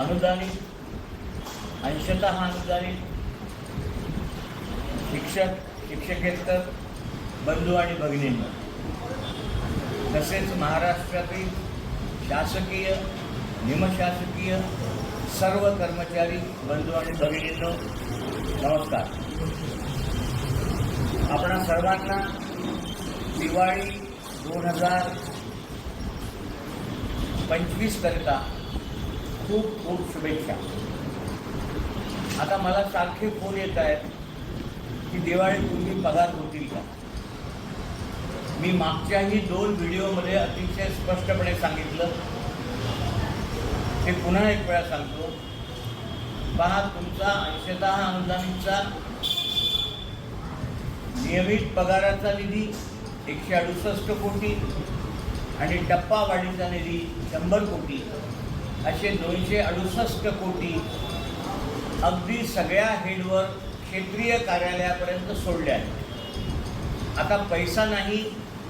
अनुदानित अंशतः अनुदानित शिक्षक शिक्षकेतर बंधू आणि भगिनींना. तसेच महाराष्ट्रातील शासकीय निमशासकीय सर्व कर्मचारी बंधू आणि भगिनींनो नमस्कार. आपण सर्वांना दिवाळी दोन हजार पंचवीसकरिता खूप खूप शुभेच्छा. आता मला सारखे फोन येत आहेत की दिवाळीपूर्वी पगार होतील का? मी मागच्याही दोन व्हिडिओमध्ये अतिशय स्पष्टपणे सांगितलं. ते पुन्हा एक वेळा सांगतो. पहा तुमचा अंशतः अनुदानितचा नियमित पगाराचा निधी एकशे अडुसष्ट कोटी आणि टप्पा वाढीचा निधी शंभर कोटी. असे दोनशे अडुसष्ट कोटी अगदी सगळ्या हेडवर क्षेत्रीय कार्यालयापर्यंत सोडले आहेत. आता पैसा नाही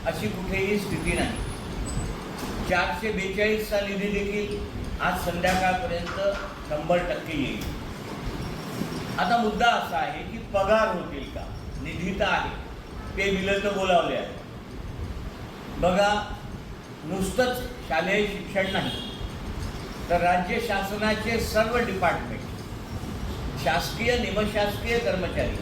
अशी कुठेही स्थिती नाही. चारशे बेचाळीसचा निधी देखील आज संध्याकाळपर्यंत शंभर टक्के येईल. आता मुद्दा असा आहे की पगार होतील का? निधी तर आहे. ते बिलं तर बोलावले आहे. बघा नुसतंच शालेय शिक्षण नाही. तर राज्य शासनाचे सर्व डिपार्टमेंट शासकीय निमशासकीय कर्मचारी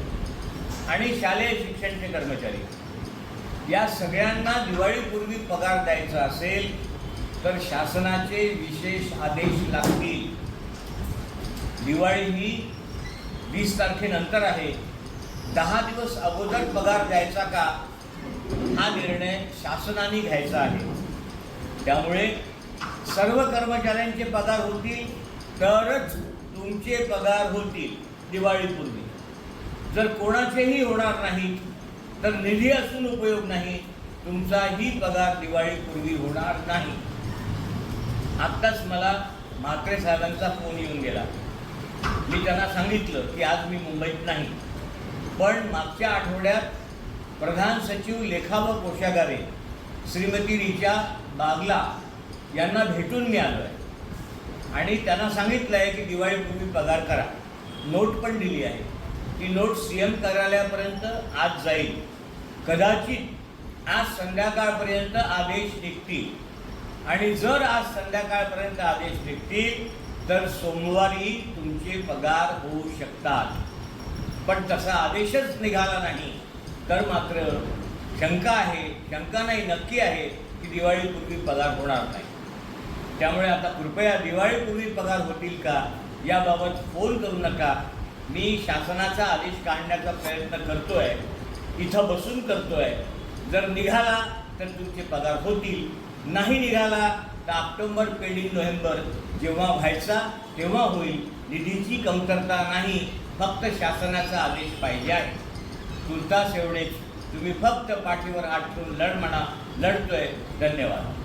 आणि शालेय शिक्षणचे कर्मचारी या सगळ्यांना दिवाळीपूर्वी पगार द्यायचा असेल तर शासनाचे विशेष आदेश लागतील. दिवाळी ही वीस तारखेनंतर आहे. दहा दिवस अगोदर पगार द्यायचा का? हा निर्णय शासनाने घ्यायचा आहे. त्यामुळे सर्व कर्मचाऱ्यांचे पगार होतील तरच तुमचे पगार होतील दिवाळीपूर्वी जर कोणाचेही होणार नाही तर निधी असून उपयोग नाही तुमचाही पगार दिवाळीपूर्वी होणार नाही. आत्ताच मला म्हात्रे साहेबांचा फोन येऊन गेला. मी त्यांना सांगितलं की आज मी मुंबईत नाही. पण मागच्या आठवड्यात प्रधान सचिव लेखा व कोशागारे श्रीमती रिचा बागला यांना भेटून मी आलो आहे आणि त्यांना सांगितलं आहे की दिवाळीपूर्वी पगार करा. नोट पण दिली आहे. ती नोट सी एम कार्यालयापर्यंत आज जाईल. कदाचित आज संध्याकाळपर्यंत आदेश निघतील. आणि जर आज संध्याकाळपर्यंत आदेश निघतील तर सोमवारी तुमचे पगार होऊ शकतात. पण तसा आदेशच निघाला नाही. तर मात्र शंका आहे शंका नाही नक्की आहे की दिवाळीपूर्वी पगार होणार नाही. त्यामुळे आता कृपया दिवाळीपूर्वी पगार होतील का? याबाबत फोन करू नका. मी शासनाचा आदेश काढण्याचा प्रयत्न करतो आहे इथं बसून करतो आहे जर निघाला तर तुमचे पगार होतील. नाही निघाला तर ऑक्टोंबर पेंडिंग नोव्हेंबर जेव्हा व्हायचा तेव्हा होईल. निधीची कमतरता नाही. फक्त शासनाचा आदेश पाहिजे आहे. तुर्तास एवढेच. तुम्ही फक्त पाठीवर आठ ठेवून लढ म्हणा. लढतोय. धन्यवाद.